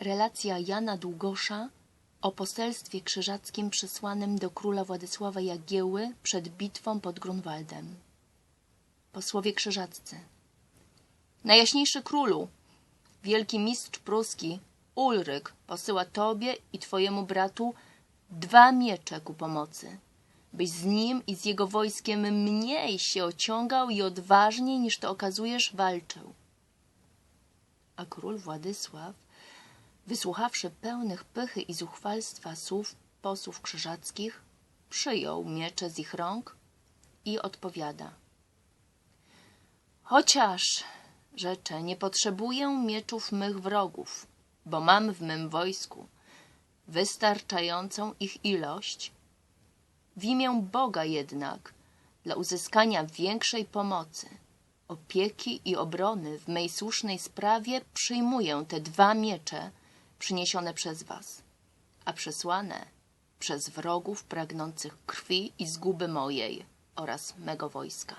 Relacja Jana Długosza o poselstwie krzyżackim przysłanym do króla Władysława Jagieły przed bitwą pod Grunwaldem. Posłowie krzyżaccy. Najjaśniejszy królu, wielki mistrz pruski Ulryk posyła tobie i twojemu bratu dwa miecze ku pomocy, byś z nim i z jego wojskiem mniej się ociągał i odważniej niż to okazujesz walczył. A król Władysław, wysłuchawszy pełnych pychy i zuchwalstwa słów posłów krzyżackich, przyjął miecze z ich rąk i odpowiada. Chociaż, rzecze, nie potrzebuję mieczów mych wrogów, bo mam w mym wojsku wystarczającą ich ilość, w imię Boga jednak, dla uzyskania większej pomocy, opieki i obrony w mej słusznej sprawie przyjmuję te dwa miecze przyniesione przez was, a przesłane przez wrogów pragnących krwi i zguby mojej oraz mego wojska.